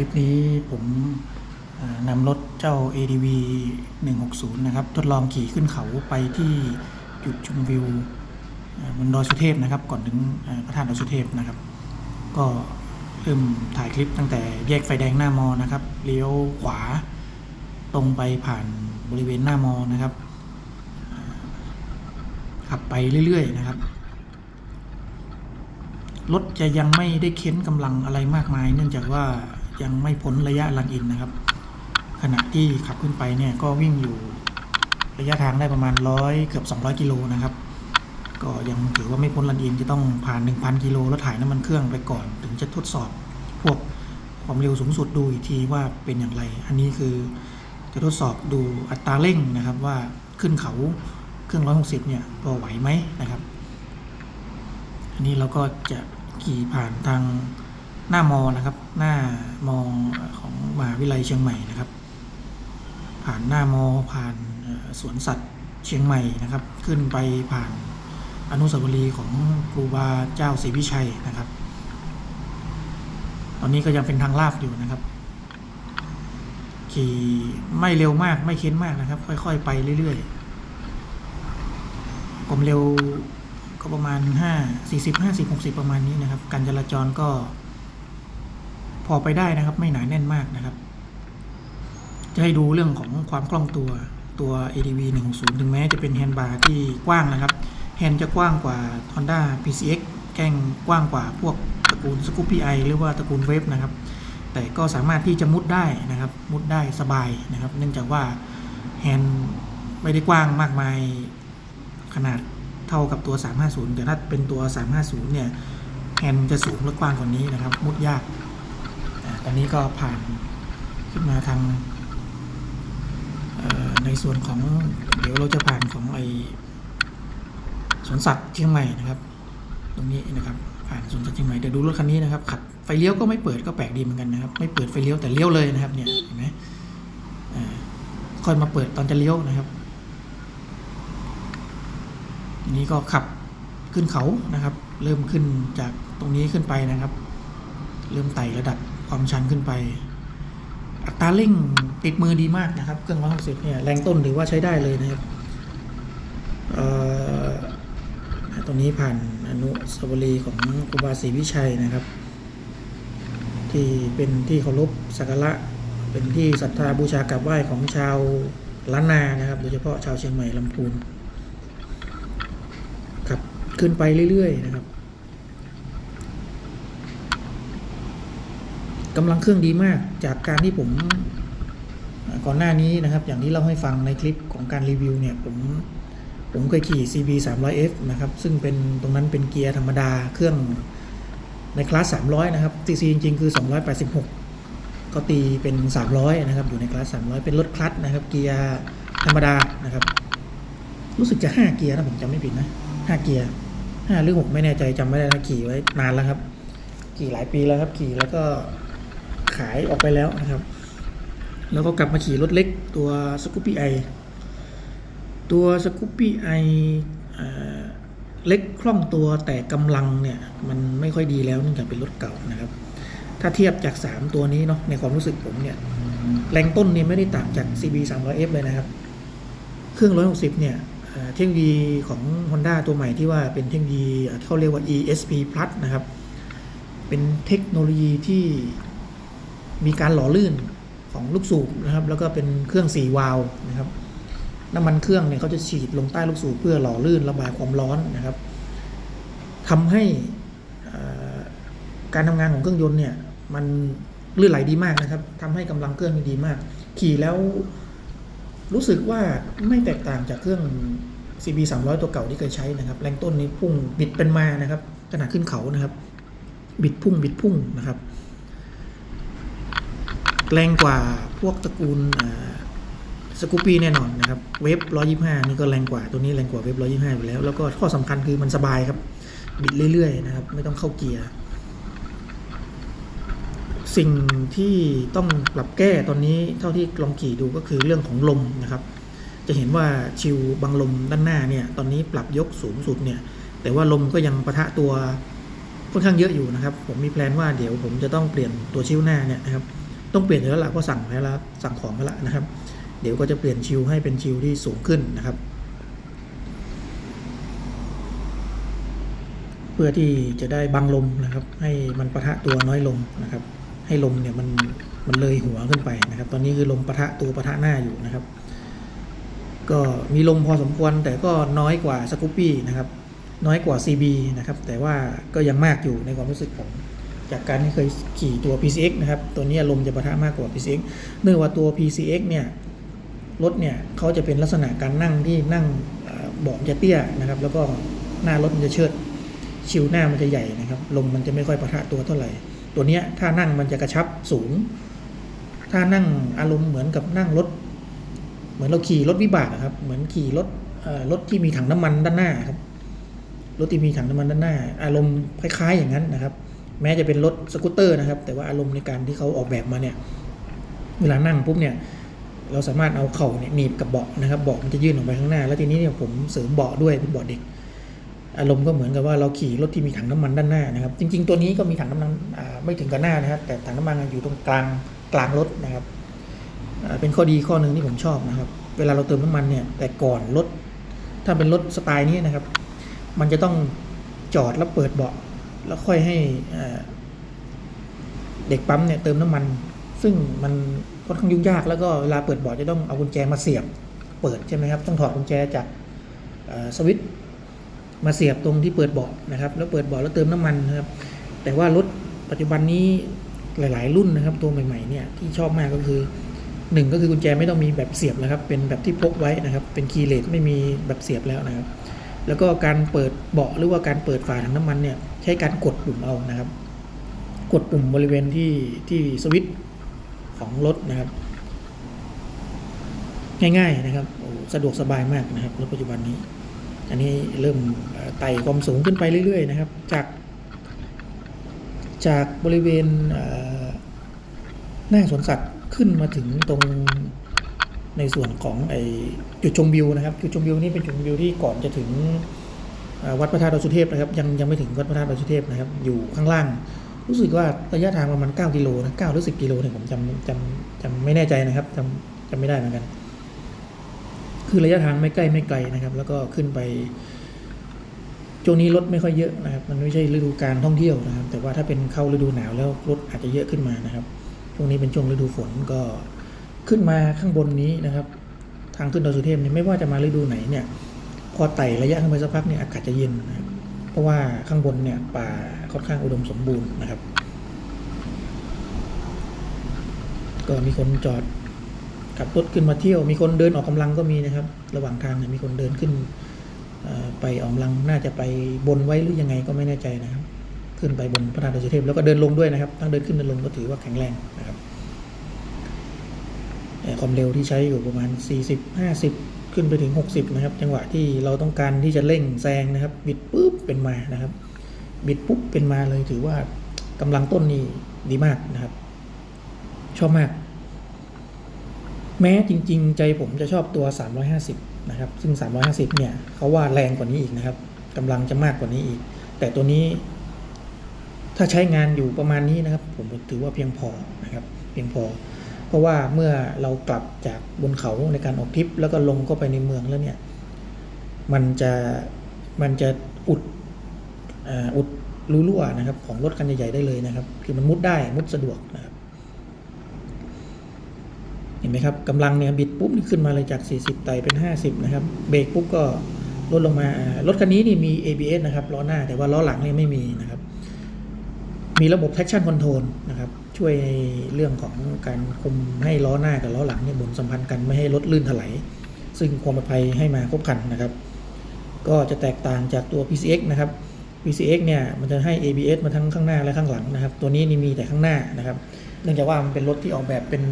ลิปนี้ผมนำรถเจ้า ADV 160 นะครับ ทดลองขี่ขึ้นเขาไปที่จุดชมวิวบนดอยสุเทพนะครับ ก่อนถึงพระธาตุดอยสุเทพนะครับ ก็เริ่มถ่ายคลิปตั้งแต่แยกไฟแดงหน้ามอนะครับ เลี้ยวขวาตรงไปผ่านบริเวณหน้ามอนะครับขับไปเรื่อยๆนะครับรถจะยังไม่ได้เค้นกำลังอะไรมากมาย เนื่องจากว่า ยังไม่พ้นระยะลังอินนะครับ ขณะที่ขับขึ้นไปเนี่ยก็วิ่งอยู่ระยะทางได้ประมาณร้อยเกือบ 200 กิโลนะครับ ก็ยังถือว่าไม่พ้นลันอินจะต้องผ่าน 1,000 กิโลแล้วถ่ายน้ำมันเครื่องไปก่อน ถึงจะทดสอบ พวกความเร็วสูงสุดดูอีกทีว่าเป็นอย่างไร อันนี้คือจะทดสอบดูอัตราเร่งนะครับว่าขึ้นเขาเครื่อง 160 เนี่ยพอไหวไหมนะครับ อันนี้เราก็จะขี่ผ่านทาง หน้ามอนะครับ หน้ามอของมหาวิทยาลัยเชียงใหม่นะครับ ผ่านหน้ามอผ่านสวนสัตว์เชียงใหม่นะครับ ขึ้นไปผ่านอนุสาวรีย์ของครูบาเจ้าศรีวิชัยนะครับ ตอนนี้ก็ยังเป็นทางลาบอยู่นะครับ ขี่ไม่เร็วมากไม่เค้นมากนะครับ ค่อย ๆ ไปเรื่อยๆความเร็วก็ประมาณห้าสี่สิบห้าสิบหกสิบประมาณนี้นะครับ การจราจรก็ พอไปได้นะครับ ไม่หนาแน่นมากนะครับ จะให้ดูเรื่องของความคล่องตัวตัว ADV 160 ถึงแม้จะเป็นแฮนด์บาร์ที่กว้างนะครับ แฮนด์จะกว้างกว่า Honda PCX แกล้งกว้างกว่าพวกตระกูล s c o o p i หรือว่าตระกูลเวฟนะครับ แต่ก็สามารถที่จะมุดได้นะครับ มุดได้สบายนะครับ เนื่องจากว่าแฮนด์ไม่ได้กว้างมากมายขนาดเท่ากับตัว 350 แต่ถ้าเป็นตัว 350 เนี่ย แฮนด์จะสูงและกว้างกว่านี้นะครับ มุดยาก อนนี้ก็ผ่านขึ้นมาทางในส่วนของเดี๋ยวเราจะผ่านของไอสวนสัตว์เชียงใหม่นะครับ ตรงนี้นะครับผ่านสวนสัตว์เชียงใหม่เดี๋ยวดูรถคันนี้นะครับขับไฟเลี้ยวก็ไม่เปิดก็แปลกดีเหมือนกันนะครับไม่เปิดไฟเลี้ยวแต่เลี้ยวเลยนะครับเนี่ยเห็นไหมค่อยมาเปิดตอนจะเลี้ยวนะครับทีนี้ก็ขับขึ้นเขานะครับ เริ่มขึ้นจากตรงนี้ขึ้นไปนะครับ เริ่มไต่ระดับ ความชันขึ้นไป อัตราเร่งติดมือดีมากนะครับ เครื่อง160เนี่ยแรงต้นถือว่าใช้ได้เลยนะครับตรงนี้ผ่านอนุสาวรีย์ของครูบาศรีวิชัยนะครับ ที่เป็นที่เคารพสักการะเป็นที่ศรัทธาบูชากราบไหว้ของชาวล้านนานะครับ โดยเฉพาะชาวเชียงใหม่ลำพูนขับขึ้นไปเรื่อยๆนะครับ กำลังเครื่องดีมากจากการที่ผมก่อนหน้านี้นะครับ อย่างที่เล่าให้ฟังในคลิปของการรีวิวเนี่ย ผมผมเคยขี่ CB 300F นะครับ ซึ่งเป็นตรงนั้นเป็นเกียร์ธรรมดาเครื่องในคลาส 300 นะครับ CC จริง ๆ คือ 286 ก็ตีเป็น 300 นะครับ อยู่ในคลาส 300 เป็นรถคลัตช์นะครับ เกียร์ธรรมดานะครับ รู้สึกจะ 5 เกียร์นะผมจำไม่ผิดนะห้าเกียร์ห้าหรือหกไม่แน่ใจจำไม่ได้นะขี่ไว้นานแล้วครับ ขี่หลายปีแล้วครับขี่แล้วก็ายออกไปแล้วนะครับ แล้วก็กลับมาขี่รถเล็กตัวสกูปปี้ไอตัวสกูปปี้ไอเล็กคล่องตัวแต่กำลังเนี่ย มันไม่ค่อยดีแล้วเนื่องจากเป็นรถเก่านะครับ ถ้าเทียบจาก 3 ตัวนี้เนาะในความรู้สึกผมเนี่ย แรงต้นเนี่ยไม่ได้ต่างจาก CB 300F เลยนะครับ เครื่อง 160 เนี่ยเอ่อเทคโนโลยีของ Honda ตัวใหม่ที่ว่าเป็นเทคโนโลยีเอ่อที่เขาเรียกว่า ESP Plus นะครับ เป็นเทคโนโลยีที่ มีการหล่อลื่นของลูกสูบนะครับ แล้วก็เป็นเครื่อง4วาล์วนะครับน้ำมันเครื่องเนี่ยเขาจะฉีดลงใต้ลูกสูบเพื่อหล่อลื่นระบายความร้อนนะครับทำให้การทำงานของเครื่องยนต์เนี่ยมันลื่นไหลดีมากนะครับทำให้กำลังเครื่องดีมาก ขี่แล้วรู้สึกว่าไม่แตกต่างจากเครื่อง CB 300 ตัวเก่าที่เคยใช้นะครับ แรงต้นนี้พุ่งบิดเป็นมานะครับขณะขึ้นเขานะครับ บิดพุ่งบิดพุ่งนะครับ แรงกว่าพวกตระกูลสกูปี้แน่นอนนะครับ เวฟ125 นี่ก็แรงกว่าตัวนี้แรงกว่าเวฟ125ไปแล้ว แล้วก็ข้อสำคัญคือมันสบายครับ บิดเรื่อยๆนะครับ ไม่ต้องเข้าเกียร์ สิ่งที่ต้องปรับแก้ตอนนี้เท่าที่ลองขี่ดูก็คือเรื่องของลมนะครับ จะเห็นว่าชิวบังลมด้านหน้าเนี่ย ตอนนี้ปรับยกสูงสุดเนี่ย แต่ว่าลมก็ยังปะทะตัวค่อนข้างเยอะอยู่นะครับ ผมมีแพลนว่าเดี๋ยวผมจะต้องเปลี่ยนตัวชิวหน้าเนี่ยนะครับ ต้องเปลี่ยนแล้วล่ะเพราะสั่งไว้แล้วสั่งของมาแล้วนะครับ เดี๋ยวก็จะเปลี่ยนชิลให้เป็นชิลที่สูงขึ้นนะครับ เพื่อที่จะได้บังลมนะครับ ให้มันปะทะตัวน้อยลงนะครับ ให้ลมเนี่ยมันมันเลยหัวขึ้นไปนะครับ ตอนนี้คือลมปะทะตัวปะทะหน้าอยู่นะครับ ก็มีลมพอสมควรแต่ก็น้อยกว่าสกูปปี้นะครับ น้อยกว่า CB นะครับ แต่ว่าก็ยังมากอยู่ในความรู้สึกผม จากการที่เคยขี่ตัว PCX นะครับตัวนี้ลมจะปะทะมากกว่า PCX เนื่องว่าตัว PCX เนี่ยรถเนี่ยเขาจะเป็นลักษณะการนั่งที่นั่งเบาะจะเตี้ยนะครับ แล้วก็หน้ารถมันจะเชิดชิวหน้ามันจะใหญ่นะครับลมมันจะไม่ค่อยปะทะตัวเท่าไหร่ ตัวนี้ถ้านั่งมันจะกระชับสูง ถ้านั่งอารมณ์เหมือนกับนั่งรถ เหมือนเราขี่รถวิบากอะครับ เหมือนขี่รถรถที่มีถังน้ำมันด้านหน้าครับรถที่มีถังน้ำมันด้านหน้า อารมณ์คล้าย ๆ อย่างนั้นนะครับ แม้จะเป็นรถสกูตเตอร์นะครับ แต่ว่าอารมณ์ในการที่เขาออกแบบมาเนี่ย เวลานั่งปุ๊บเนี่ย เราสามารถเอาเข่าเนี่ยหนีบกับเบาะนะครับเบาะมันจะยื่นออกไปข้างหน้า แล้วทีนี้เนี่ยผมเสริมเบาะด้วยเป็นเบาะเด็ก อารมณ์ก็เหมือนกับว่าเราขี่รถที่มีถังน้ำมันด้านหน้านะครับ จริง ๆ ตัวนี้ก็มีถังน้ำมันไม่ถึงกับหน้านะครับ แต่ถังน้ำมันอยู่ตรงกลางกลางรถนะครับเป็นข้อดีข้อหนึ่งที่ผมชอบนะครับ เวลาเราเติมน้ำมันเนี่ย แต่ก่อนรถ ถ้าเป็นรถสไตล์นี้นะครับ มันจะต้องจอดแล้วเปิดเบาะ แล้วค่อยให้เด็กปั๊มเนี่ยเติมน้ำมัน ซึ่งมันค่อนข้างยุ่งยากแล้วก็เวลาเปิดบาะจะต้องเอากุญแจมาเสียบเปิดใช่ไหมครับต้องถอดกุญแจจากสวิตช์มาเสียบตรงที่เปิดเบาะนะครับ แล้วเปิดเบาะแล้วเติมน้ำมันนะครับ แต่ว่ารถปัจจุบันนี้หลาย ๆ รุ่นนะครับ ตัวใหม่ ๆ เนี่ยที่ชอบมากก็คือหนึ่งก็คือกุญแจไม่ต้องมีแบบเสียบแล้วครับ เป็นแบบที่พกไว้นะครับ เป็นคีย์เลสไม่มีแบบเสียบแล้วนะครับ แล้วก็การเปิดเบาะหรือว่าการเปิดฝาถังน้ำมันเนี่ยใช้การกดปุ่มเอานะครับ กดปุ่มบริเวณที่ที่สวิตช์ของรถนะครับ ง่ายๆนะครับสะดวกสบายมากนะครับรถปัจจุบันนี้ อันนี้เริ่มไต่ความสูงขึ้นไปเรื่อยๆนะครับ จาก จากบริเวณเอ่อหน้าสวนสัตว์ขึ้นมาถึงตรง ในส่วนของไอจุดชมวิวนะครับจุดชมวิวนี่เป็นจุดชมวิวที่ก่อนจะถึงวัดพระธาตุดอยสุเทพนะครับยังยังไม่ถึงวัดพระธาตุดอยสุเทพนะครับอยู่ข้างล่าง รู้สึกว่าระยะทางประมาณ 9 กิโลนะ9หรือ 10 กิโลเนี่ยผมจำจำจำไม่แน่ใจนะครับจำจำไม่ได้เหมือนกัน คือระยะทางไม่ใกล้ไม่ไกลนะครับ แล้วก็ขึ้นไปช่วงนี้รถไม่ค่อยเยอะนะครับ มันไม่ใช่ฤดูการท่องเที่ยวนะครับ แต่ว่าถ้าเป็นเข้าฤดูหนาวแล้วรถอาจจะเยอะขึ้นมานะครับ ช่วงนี้เป็นช่วงฤดูฝนก็ ขึ้นมาข้างบนนี้นะครับ ทางขึ้นดอยสุเทพเนี่ยไม่ว่าจะมาฤดูไหนเนี่ย พอไต่ระยะขึ้นไปสักพักเนี่ยอากาศจะเย็นนะครับเพราะว่าข้างบนเนี่ยป่าค่อนข้างอุดมสมบูรณ์นะครับ ก็มีคนจอดขับรถขึ้นมาเที่ยว มีคนเดินออกกำลังก็มีนะครับ ระหว่างทางเนี่ยมีคนเดินขึ้นไปออกกำลังน่าจะไปบนไว้หรือยังไงก็ไม่แน่ใจนะครับ ขึ้นไปบนพระธาตุดอยสุเทพแล้วก็เดินลงด้วยนะครับทั้งเดินขึ้นเดินลงก็ถือว่าแข็งแรงนะครับ ความเร็วที่ใช้อยู่ประมาณ 40 50 ขึ้นไปถึง 60 นะครับ จังหวะที่เราต้องการที่จะเร่งแซงนะครับ บิดปุ๊บเป็นมานะครับ บิดปุ๊บเป็นมาเลยถือว่ากำลังต้นนี่ดีมากนะครับ ชอบมาก แม้จริง ๆ ใจผมจะชอบตัว 350 นะครับ ซึ่ง 350 เนี่ยเขาว่าแรงกว่านี้อีกนะครับกำลังจะมากกว่านี้อีก แต่ตัวนี้ ถ้าใช้งานอยู่ประมาณนี้นะครับ ผมถือว่าเพียงพอนะครับ เพียงพอ เพราะว่าเมื่อเรากลับจากบนเขาในการออกทริป แล้วก็ลงเข้าไปในเมืองแล้วเนี่ย มันจะมันจะอุดอ,อุดรูรั่วนะครับ ของรถคันใหญ่ๆได้เลยนะครับ คือมันมุดได้มุดสะดวกนะครับ เห็นไหมครับกำลังเนี่ยบิดปุ๊บนี่ขึ้นมาเลยจาก 40 ไตเป็น 50 นะครับ เบรกปุ๊บก็ลดลงมาอ่ารถคันนี้นี่มี ABS นะครับล้อหน้าแต่ว่าล้อหลังเนี่ยไม่มีนะครับ มีระบบ traction control นะครับ ช่วยเรื่องของการคุมให้ล้อหน้ากับล้อหลังเนี่ยหมุนสัมพันธ์กันไม่ให้รถลื่นถลายซึ่งความปลอดภัยให้มาครบคันนะครับ ก็จะแตกต่างจากตัว PCX นะครับ PCX เนี่ยมันจะให้ ABS มาทั้งข้างหน้าและข้างหลังนะครับ ตัวนี้นี่มีแต่ข้างหน้านะครับ เนื่องจากว่ามันเป็นรถที่ออกแบบเป็น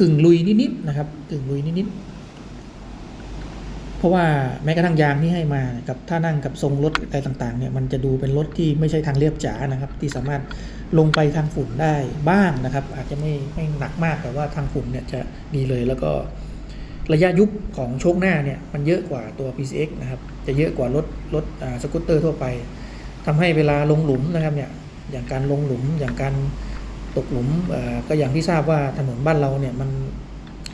กึ่งลุยนิดๆนะครับ กึ่งลุยนิดๆเพราะว่าแม้กระทั่งยางที่ให้มากับท่านั่งกับทรงรถอะไรต่างๆเนี่ยมันจะดูเป็นรถที่ไม่ใช่ทางเรียบจ๋านะครับ ที่สามารถ ลงไปทางฝุ่นได้บ้างนะครับ อาจจะไม่ไม่หนักมากแต่ว่าทางฝุ่นเนี่ยจะดีเลยแล้วก็ระยะยุบของโชคหน้าเนี่ยมันเยอะกว่าตัว PCX นะครับ จะเยอะกว่ารถรถสกูตเตอร์ทั่วไปทำให้เวลาลงหลุมนะครับเนี่ยอย่างการลงหลุมอย่างการตกหลุมก็อย่างที่ทราบว่าถนนบ้านเราเนี่ยมัน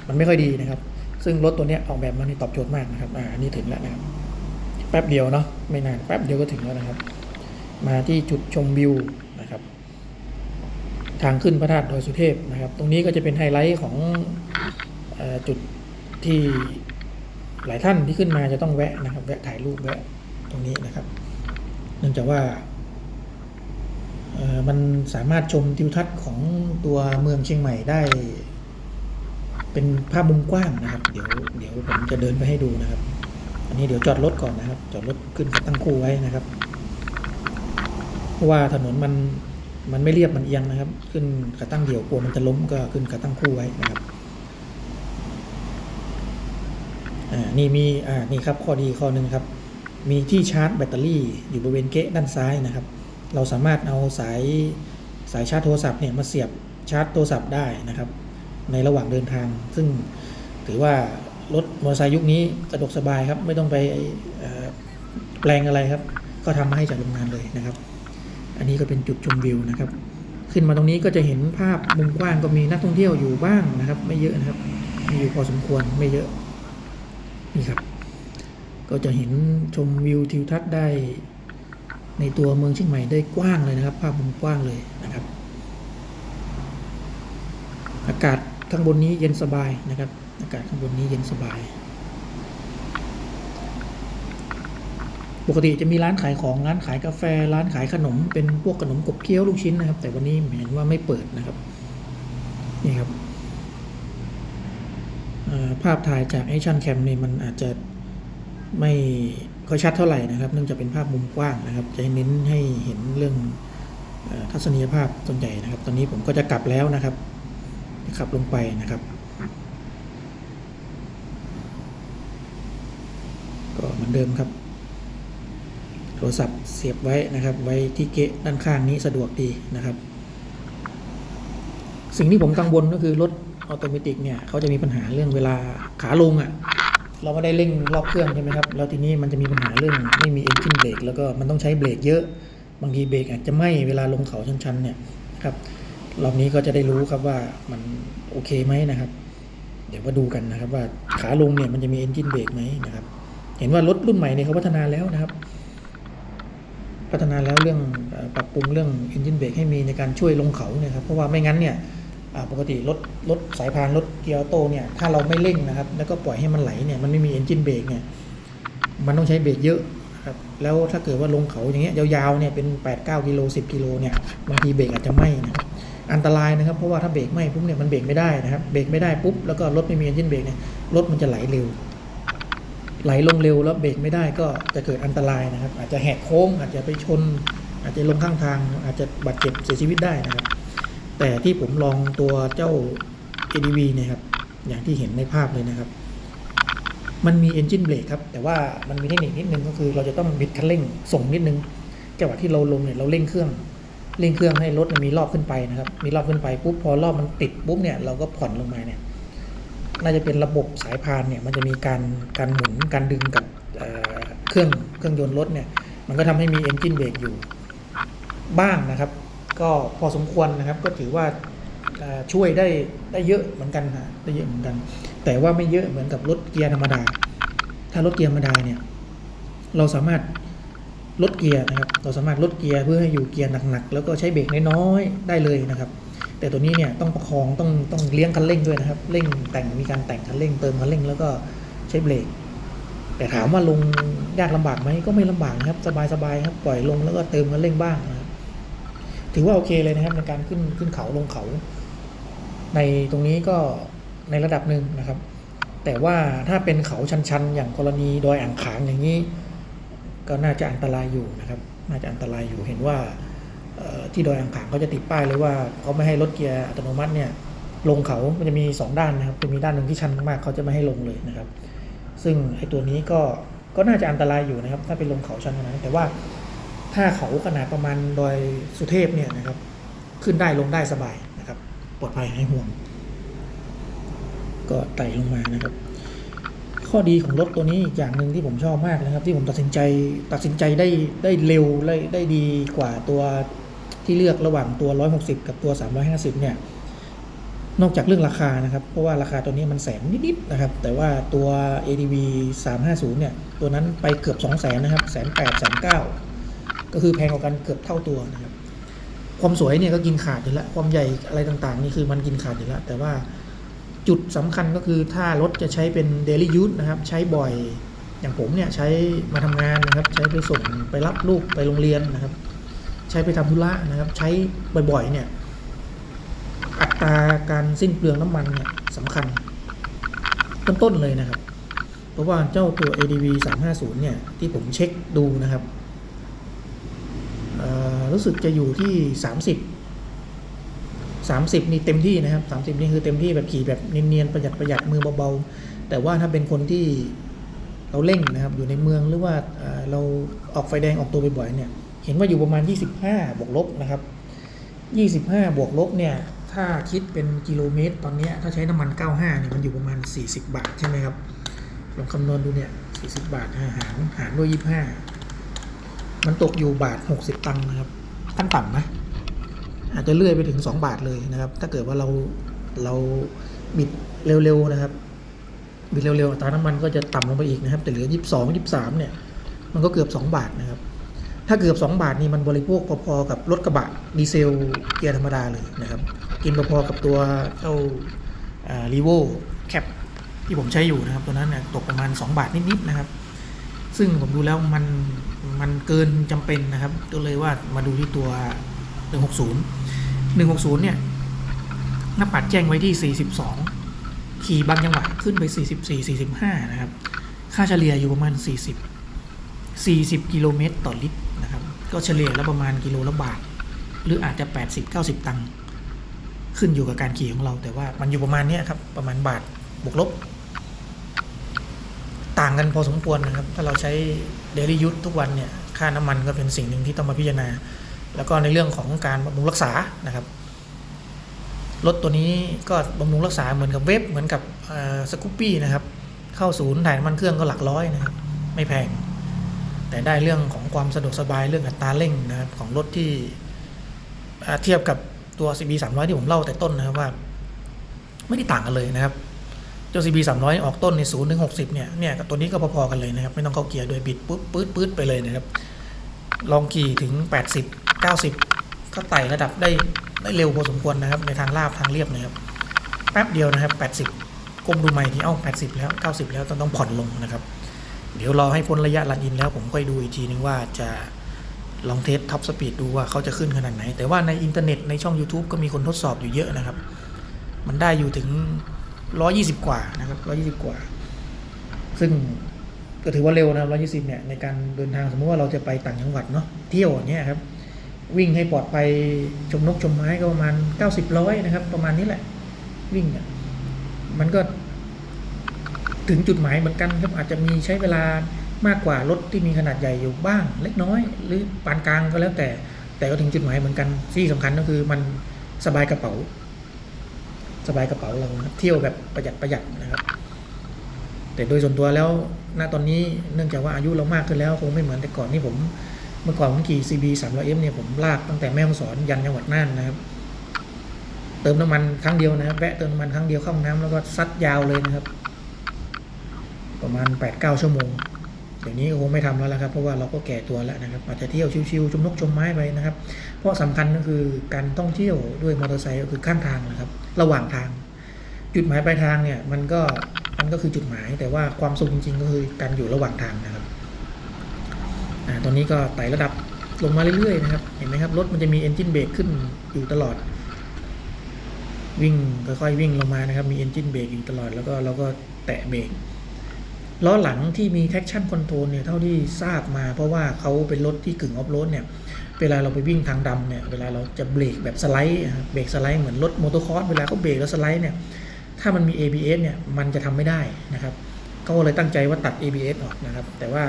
มันไม่ค่อยดีนะครับ ซึ่งรถตัวนี้ออกแบบมานี่ตอบโจทย์มากนะครับอ่านนี้ถึงแล้วนะครับ แป๊บเดียวเนาะไม่นานแป๊บเดียวก็ถึงแล้วนะครับ มาที่จุดชมวิว ทางขึ้นพระธาตุดอยสุเทพนะครับ ตรงนี้ก็จะเป็นไฮไลท์ของอจุดที่หลายท่านที่ขึ้นมาจะต้องแวะนะครับ แวะถ่ายรูปแวะตรงนี้นะครับ เนื่องจากว่ามันสามารถชมทิวทัศน์ของตัวเมืองเชียงใหม่ได้ เป็นภาพมุมกว้างนะครับ เดี๋ยวเดี๋ยวผมจะเดินไปให้ดูนะครับ อันนี้เดี๋ยวจอดรถก่อนนะครับ จอดรถขึ้นกับตั้งคู่ไว้นะครับ เพราะว่าถนนมัน มันไม่เรียบมันเอียงนะครับ ขึ้นกระตั้งเดี่ยวกลัวมันจะล้มก็ขึ้นกระตั้งคู่ไว้นะครับอ่านี่มีอ่านี่ครับข้อดีข้อหนึ่งครับ มีที่ชาร์จแบตเตอรี่อยู่บริเวณเกะด้านซ้ายนะครับ เราสามารถเอาสายสายชาร์จโทรศัพท์เนี่ยมาเสียบชาร์จโทรศัพท์ได้นะครับ ในระหว่างเดินทาง ซึ่งถือว่ารถมอเตอร์ไซค์ยุคนี้สะดวกสบายครับ ไม่ต้องไปแปลงอะไรครับ ก็ทำมาให้จากโรงงานเลยนะครับ อันนี้ก็เป็นจุดชมวิวนะครับ ขึ้นมาตรงนี้ก็จะเห็นภาพมุมกว้างก็มีนักท่องเที่ยวอยู่บ้างนะครับ ไม่เยอะนะครับ มีอยู่พอสมควรไม่เยอะนี่ครับ ก็จะเห็นชมวิวทิวทัศน์ได้ ในตัวเมืองเชียงใหม่ได้กว้างเลยนะครับ ภาพมุมกว้างเลยนะครับ อากาศข้างบนนี้เย็นสบายนะครับ อากาศข้างบนนี้เย็นสบาย ปกติจะมีร้านขายของร้านขายกาแฟ ร้านขายขนม เป็นพวกขนมกบเคี้ยวลูกชิ้นนะครับ แต่วันนี้เห็นว่าไม่เปิดนะครับนี่ครับภาพถ่ายจากแอคชั่นแคมนี่มันอาจจะไม่ค่อยชัดเท่าไหร่นะครับ เนื่องจากเป็นภาพมุมกว้างนะครับ จะเน้นให้เห็นเรื่องอทัศนียภาพส่วนใหญ่นะครับ ตอนนี้ผมก็จะกลับแล้วนะครับขับลงไปนะครับ ก็เหมือนเดิมครับ รศัพท์เสียบไว้นะครับ ไว้ที่เกะด้านข้างนี้สะดวกดีนะครับ สิ่งที่ผมกังวลก็คือรถออโตเมติกเนี่ยเขาจะมีปัญหาเรื่องเวลาขาลงอะ่ะเราไม่ได้เร่งรอบเครื่องใช่ไหมครับ แล้วทีนี้มันจะมีปัญหาเรื่องไม่มีเอนจินเบรกแล้วก็มันต้องใช้เบรกเยอะ บางทีเบรกอาจจะไม้เวลาลงเขาชันๆเนี่ยครับรอบนี้ก็จะได้รู้ครับว่ามันโอเคไหมนะครับ เดี๋ยวมาดูกันนะครับว่าขาลงเนี่ยมันจะมีเอนจินเบรกไหมนะครับ เห็นว่ารถรุ่นใหม่เนี่ยเขาพัฒนาแล้วนะครับ พัฒนาแล้วเรื่องปรับปรุงเรื่อง engine brake ให้มีในการช่วยลงเขาเนี่ยครับเพราะว่าไม่งั้นเนี่ยปกติรถรถสายพานรถเกียร์โตเนี่ยถ้าเราไม่เร่งนะครับ แล้วก็ปล่อยให้มันไหลเนี่ยมันไม่มี engine brake เนี่ยมันต้องใช้เบรกเยอะครับแล้วถ้าเกิดว่าลงเขาอย่างเงี้ยยาวๆเนี่ยเป็น8 9กิโล10กิโลเนี่ยบางทีเบรกอาจจะไหม้นะครับอันตรายนะครับเพราะว่าถ้าเบรกไหม้ปุ๊บเนี่ยมันเบรกไม่ได้นะครับเบรกไม่ได้ปุ๊บแล้วก็รถไม่มี engine brake เนี่ยรถมันจะไหลเร็ว ไหลลงเร็วแล้วเบรกไม่ได้ก็จะเกิดอันตรายนะครับ อาจจะแหกโค้ง อาจจะไปชน อาจจะลงข้างทาง อาจจะบาดเจ็บเสียชีวิตได้นะครับ แต่ที่ผมลองตัวเจ้า ADV เนี่ยครับ อย่างที่เห็นในภาพเลยนะครับ มันมี engine brake ครับ แต่ว่ามันมีเทคนิคนิดนึงก็คือเราจะต้องบิดคันเร่งส่งนิดนึงจังหวะที่เราลงเนี่ยเราเร่งเครื่องเร่งเครื่องให้รถมันมีรอบขึ้นไปนะครับ มีรอบขึ้นไปปุ๊บพอรอบมันติดปุ๊บเนี่ยเราก็ผ่อนลงมาเนี่ย น่าจะเป็นระบบสายพานเนี่ยมันจะมีการการหมุนการดึงกับเเครื่องเครื่องยนต์รถเนี่ยมันก็ทำให้มีเอนจินเบรกอยู่บ้างนะครับ ก็พอสมควรนะครับก็ถือว่าช่วยได้ได้เยอะเหมือนกันฮะได้เยอะเหมือนกัน แต่ว่าไม่เยอะเหมือนกับรถเกียร์ธรรมดา ถ้ารถเกียร์ธรรมดาเนี่ยเราสามารถลดเกียร์นะครับ เราสามารถลดเกียร์เพื่อให้อยู่เกียร์หนักๆ แล้วก็ใช้เบรกน้อยๆ ได้เลยนะครับ แต่ตัวนี้เนี่ยต้องประคองต้องต้องเลี้ยงคันเร่งด้วยนะครับเร่งแต่งมีการแต่งคันเร่งเติมคันเร่งแล้วก็ใช้เบรกแต่ถามว่าลงยากลำบากไหมก็ไม่ลำบากนะครับ สบายๆครับปล่อยลงแล้วก็เติมคันเร่งบ้างนะครับถือว่าโอเคเลยนะครับในการขึ้นขึ้นเขาลงเขา ในตรงนี้ก็ในระดับหนึ่งนะครับ แต่ว่าถ้าเป็นเขาชันๆ อย่างกรณีดอยอ่างขางอย่างนี้ ก็น่าจะอันตรายอยู่นะครับ น่าจะอันตรายอยู่เห็นว่า ที่ดอยอ่างขางเขาจะติดป้ายเลยว่าเขาไม่ให้รถเกียร์อัตโนมัติเนี่ยลงเขามันจะมี 2 ด้านนะครับจะมีด้านหนึ่งที่ชันมากๆเขาจะไม่ให้ลงเลยนะครับ ซึ่งไอ้ตัวนี้ก็ก็น่าจะอันตรายอยู่นะครับ ถ้าเป็นลงเขาชันขนาดนั้นแต่ว่าถ้าเขาขนาดประมาณดอยสุเทพเนี่ยนะครับ ขึ้นได้ลงได้สบายนะครับ ปลอดภัยให้ห่วง ก็ไต่ลงมานะครับ ข้อดีของรถตัวนี้อีกอย่างหนึ่งที่ผมชอบมากนะครับ ที่ผมตัดสินใจตัดสินใจได้ได้เร็วได้ได้ดีกว่าตัว ที่เลือกระหว่างตัว 160 กับตัว 350 เนี่ย นอกจากเรื่องราคานะครับ เพราะว่าราคาตัวนี้มันแสนนิดๆนะครับ แต่ว่าตัว ADV 350 เนี่ย ตัวนั้นไปเกือบ 2 0 0 0 0นะครับแสนแปดแสนเก้าก็คือแพงกว่ากันเกือบเท่าตัวนะครับ ความสวยเนี่ยก็กินขาดอยู่แล้ว ความใหญ่อะไรต่างๆ นี่คือมันกินขาดอยู่แล้ว แต่ว่าจุดสำคัญก็คือถ้ารถจะใช้เป็น daily use นะครับ ใช้บ่อยอย่างผมเนี่ยใช้มาทำงานนะครับ ใช้ไปส่งไปรับลูกไปโรงเรียนนะครับ ช้ไปทำธุระนะครับ ใช้บ่อยๆ เนี่ย อัตราการสิ้นเปลืองน้ำมันเนี่ยสำคัญต้นๆเลยนะครับ เพราะว่าเจ้าตัว ADV 350 เนี่ย ที่ผมเช็คดูนะครับรู้สึกจะอยู่ที่ 30 30 นี่เต็มที่นะครับ 30 นี่คือเต็มที่แบบขี่แบบเนียนๆประหยัดประหยัดมือเบาๆ แต่ว่าถ้าเป็นคนที่เราเร่งนะครับ อยู่ในเมืองหรือว่าเราออกไฟแดงออกตัวบ่อยๆเนี่ย เห็นว่าอยู่ประมาณ 25 บวกลบนะครับ 25 บวกลบเนี่ย ถ้าคิดเป็นกิโลเมตร ตอนนี้ถ้าใช้น้ำมัน 95เนี่ยมันอยู่ประมาณ 40 บาทใช่ไหมครับ ลองคำนวณดูเนี่ย 40 บาทหารหารด้วย 25 มันตกอยู่บาท 60 ตังค์นะครับขั้นต่ำนะ อาจจะเลื่อยไปถึง 2 บาทเลยนะครับ ถ้าเกิดว่าเราเราบิดเร็วๆนะครับ บิดเร็วๆอัตราน้ำมันก็จะต่ำลงไปอีกนะครับ แต่เหลือ 22 23เนี่ย มันก็เกือบ 2 บาทนะครับ ถ้าเกือบ 2 บาทนี่มันบริโภคพอๆกับรถกระบะดีเซลเกียร์ธรรมดาเลยนะครับ กินพอๆกับตัวเจ้ารีโวแคปที่ผมใช้อยู่นะครับตัวนั้นเนี่ยตกประมาณ 2 บาทนิดๆนะครับ ซึ่งผมดูแล้วมันมันเกินจำเป็นนะครับ ก็เลยว่ามาดูที่ตัว 160 160 เนี่ยหน้าปัดแจ้งไว้ที่ 42 ขี่บางจังหวะขึ้นไป 44 45 นะครับ ค่าเฉลี่ยอยู่ประมาณ 40 40 กิโลเมตรต่อลิตร ก็เฉลี่ยแล้วประมาณกิโลละบาท หรืออาจจะ 80 90 ตังค์ขึ้นอยู่กับการขี่ของเรา แต่ว่ามันอยู่ประมาณนี้ครับ ประมาณบาทบวกลบ ต่างกันพอสมควรนะครับ ถ้าเราใช้เดลี่ยูททุกวันเนี่ย ค่าน้ำมันก็เป็นสิ่งหนึ่งที่ต้องมาพิจารณา แล้วก็ในเรื่องของการบำรุงรักษานะครับรถตัวนี้ก็บำรุงรักษาเหมือนกับเว็บเหมือนกับสกูปปี้นะครับ เข้าศูนย์ถ่ายน้ำมันเครื่องก็หลักร้อยนะครับ ไม่แพง แต่ได้เรื่องของความสะดวกสบายเรื่องอัตราเร่งนะครับของรถที่เทียบกับตัว CB 300ที่ผมเล่าแต่ต้นนะครับว่า ไม่ได้ต่างกันเลยนะครับเจ้า CB 300 ออกต้นใน0ถึง60 เนี่ย เนี่ยกับตัวนี้ก็พอๆกันเลยนะครับ ไม่ต้องเข้าเกียร์โดยบิดปุ๊บปื๊ดปื๊ดไปเลยนะครับ ลองขี่ถึง 80 90 ก็ไต่ระดับได้ได้เร็วพอสมควรนะครับ ในทางลาบทางเรียบนะครับ แป๊บเดียวนะครับ 80ก้มดูใหม่ที่เอ้า 80 แล้ว 90 แล้วต้องต้องผ่อนลงนะครับ เดี๋ยวรอให้พ้นระยะรันอินแล้วผมค่อยดูอีกทีนึงว่าจะลองเทสท็อปสปีดดูว่าเขาจะขึ้นขนาดไหน แต่ว่าในอินเทอร์เน็ตในช่อง YouTube ก็มีคนทดสอบอยู่เยอะนะครับ มันได้อยู่ถึง 120 กว่านะครับ 120 กว่า ซึ่งก็ถือว่าเร็วนะครับ120 เนี่ย ในการเดินทางสมมติว่าเราจะไปต่างจังหวัดเนาะเที่ยวอย่างเงี้ยครับ วิ่งให้ปลอดภัยชมนกชมไม้ก็ประมาณ 90ร้อยนะครับ ประมาณนี้แหละ วิ่งเนี่ยมันก็ ถึงจุดหมายเหมือนกันครับอาจจะมีใช้เวลามากกว่ารถที่มีขนาดใหญ่อยู่บ้าง เล็กน้อย หรือปานกลางก็แล้วแต่ แต่ก็ถึงจุดหมายเหมือนกันที่สำคัญก็คือมันสบายกระเป๋า สบายกระเป๋าเราเที่ยวแบบประหยัดประหยัดนะครับ แต่โดยส่วนตัวแล้วณตอนนี้เนื่องจากว่าอายุเรามากขึ้นแล้วคงไม่เหมือนแต่ก่อนที่ผม เมื่อก่อนผมขี่ CB 300M เนี่ยผมลากตั้งแต่แม่ฮ่องสอนยันจังหวัดน่านนะครับ เติมน้ำมันครั้งเดียวนะแวะเติมน้ำมันครั้งเดียวเข้าห้องน้ำแล้วก็ซัดยาวเลยนะครับ ประมาณ8-9ชั่วโมงเดี๋ยวนี้คงไม่ทำแล้วละครับเพราะว่าเราก็แก่ตัวแล้วนะครับอาจจะเที่ยวชิวๆชมนกชมไม้ไปนะครับ เพราะสำคัญก็คือการท่องเที่ยวด้วยมอเตอร์ไซค์ก็คือข้างทางนะครับ ระหว่างทาง จุดหมายปลายทางเนี่ยมันก็มันก็คือจุดหมาย แต่ว่าความสุขจริงๆ ก็คือการอยู่ระหว่างทางนะครับอ่าตอนนี้ก็ไต่ระดับลงมาเรื่อยๆนะครับเห็นไหมครับรถมันจะมีเอนจินเบรกขึ้นอยู่ตลอด วิ่งค่อยๆวิ่งลงมานะครับมีเอนจินเบรกอยู่ตลอดแล้วก็เราก็แตะเบรก ล้อหลังที่มี traction control เนี่ยเท่าที่ทราบมา เพราะว่าเขาเป็นรถที่กึ่งออฟโรดเนี่ยเวลาเราไปวิ่งทางดำเนี่ยเวลาเราจะเบรกแบบสไลด์นะเบรกสไลด์เหมือนรถมอเตอร์คอร์สเวลาเขาเบรกแล้วสไลด์เนี่ยถ้ามันมี ABS เนี่ยมันจะทำไม่ได้นะครับก็เลยตั้งใจว่าตัด ABS ออกนะครับแต่ว่า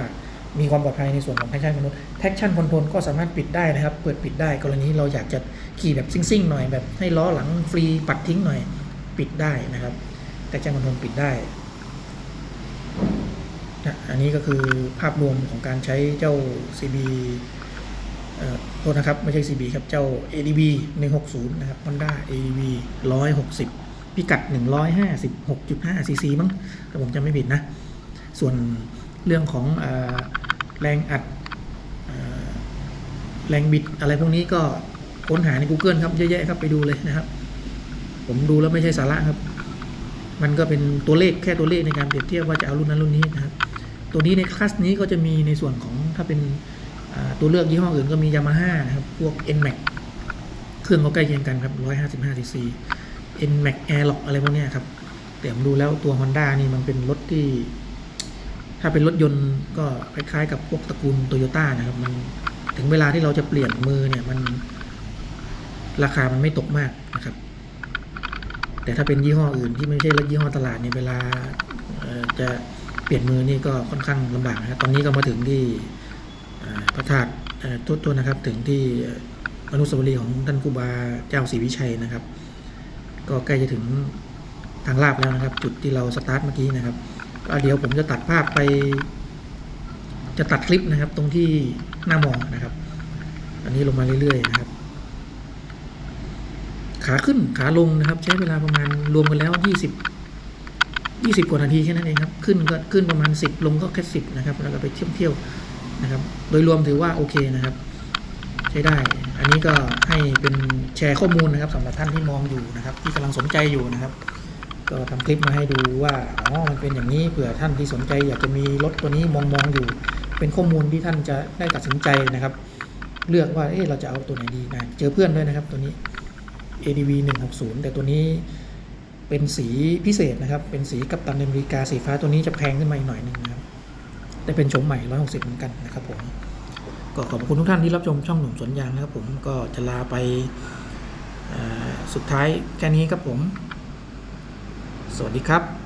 มีความปลอดภัยในส่วนของ traction control traction control ก็สามารถปิดได้นะครับ เปิดปิดได้กรณีเราอยากจะขี่แบบซิ่งๆหน่อยแบบให้ล้อหลังฟรีปัดทิ้งหน่อยปิดได้นะครับ traction control ปิดได้ นะอันนี้ก็คือภาพรวมของการใช้เจ้า CB โทษนะครับ ไม่ใช่ CB ครับ เจ้า ADB 160 นะครับ Honda ADB 160 พิกัด 156.5 cc มั้งถ้าผมจำไม่ผิดนะ ส่วนเรื่องของอแรงอัดอแรงบิดอะไรพวกนี้ก็ค้นหาใน Google ครับ เยอะแยะครับไปดูเลยนะครับ ผมดูแล้วไม่ใช่สาระครับ มันก็เป็นตัวเลขแค่ตัวเลขในการเปรียบเทียบว่าจะเอารุ่นนั้นรุ่นนี้นะครับ ตัวนี้ในคลาสนี้ก็จะมีในส่วนของถ้าเป็นตัวเลือกยี่ห้ออื่นก็มี Yamaha นะครับ พวก NMAX เครื่องก็ใกล้เคียงกันครับ155 cc NMAX Airlock อะไรพวกนี้ครับ แต่ผมดูแล้วตัว Honda นี่มันเป็นรถที่ ถ้าเป็นรถยนต์ก็คล้ายๆกับพวกตระกูลโตโยต้านะครับ มันถึงเวลาที่เราจะเปลี่ยนมือเนี่ยมันราคามันไม่ตกมากนะครับ แต่ถ้าเป็นยี่ห้ออื่นที่ไม่ใช่รถยี่ห้อตลาดเนี่ยเวลาจะ เปลี่ยนมือนี่ก็ค่อนข้างลำบากนะครับตอนนี้ก็มาถึงที่พระธาตุเอ่อโทษโทษนะครับถึงที่อนุสาวรีย์ของท่านครูบาเจ้าศรีวิชัยนะครับ ก็ใกล้จะถึงทางลาบแล้วนะครับ จุดที่เราสตาร์ทเมื่อกี้นะครับเดี๋ยวผมจะตัดภาพไป จะตัดคลิปนะครับ ตรงที่หน้ามองนะครับ อันนี้ลงมาเรื่อยๆนะครับ ขาขึ้นขาลงนะครับ ใช้เวลาประมาณรวมกันแล้ว 20 20 กว่านาทีแค่นั้นเองครับ ขึ้นก็ขึ้นประมาณ 10 ลงก็แค่ 10 นะครับ แล้วก็ไปเที่ยวเที่ยวๆนะครับ โดยรวมถือว่าโอเคนะครับ ใช้ได้ อันนี้ก็ให้เป็นแชร์ข้อมูลนะครับสำหรับท่านที่มองอยู่นะครับ ที่กำลังสนใจอยู่นะครับ ก็ทำคลิปมาให้ดูว่าอ๋อมันเป็นอย่างนี้เผื่อท่านที่สนใจ อยากจะมีรถตัวนี้มองมองอยู่ เป็นข้อมูลที่ท่านจะได้ตัดสินใจนะครับ เลือกว่าเอ๊ะเราจะเอาตัวไหนดีนะเจอเพื่อนด้วยนะครับตัวนี้ ADV 160 แต่ตัวนี้ เป็นสีพิเศษนะครับ เป็นสีกัปตันอเมริกาสีฟ้าตัวนี้จะแพงขึ้นมาอีกหน่อยหนึงนะครับ แต่เป็นชมใหม่ 160 เหมือนกันนะครับผม ก็ขอบคุณทุกท่านที่รับชมช่องหนุ่มสวนยางนะครับ ผมก็จะลาไปสุดท้ายแค่นี้ครับผม สวัสดีครับ